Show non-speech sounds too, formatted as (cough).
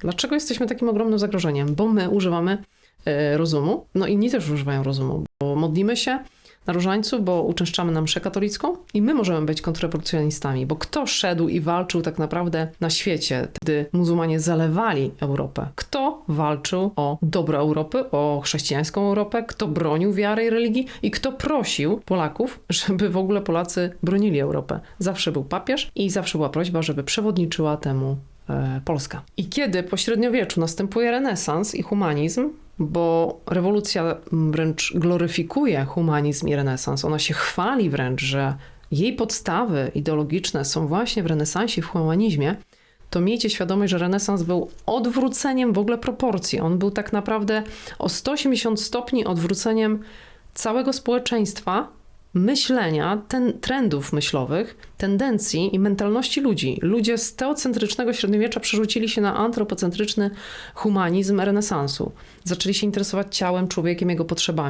Dlaczego jesteśmy takim ogromnym zagrożeniem? Bo my używamy e, rozumu, no inni też używają rozumu, bo modlimy się na różańcu, bo uczęszczamy na mszę katolicką i my możemy być kontrrewolucjonistami, bo kto szedł i walczył tak naprawdę na świecie, gdy muzułmanie zalewali Europę? Kto walczył o dobro Europy, o chrześcijańską Europę? Kto bronił wiary i religii? I kto prosił Polaków, (laughs) żeby w ogóle Polacy bronili Europę? Zawsze był papież i zawsze była prośba, żeby przewodniczyła temu Polska. I kiedy po średniowieczu następuje renesans i humanizm, bo rewolucja wręcz gloryfikuje humanizm i renesans, ona się chwali wręcz, że jej podstawy ideologiczne są właśnie w renesansie, w humanizmie, to miejcie świadomość, że renesans był odwróceniem w ogóle proporcji. On był tak naprawdę o 180 stopni odwróceniem całego społeczeństwa, myślenia, ten, trendów myślowych, tendencji i mentalności ludzi. Ludzie z teocentrycznego średniowiecza przerzucili się na antropocentryczny humanizm renesansu. Zaczęli się interesować ciałem, człowiekiem, jego potrzebami.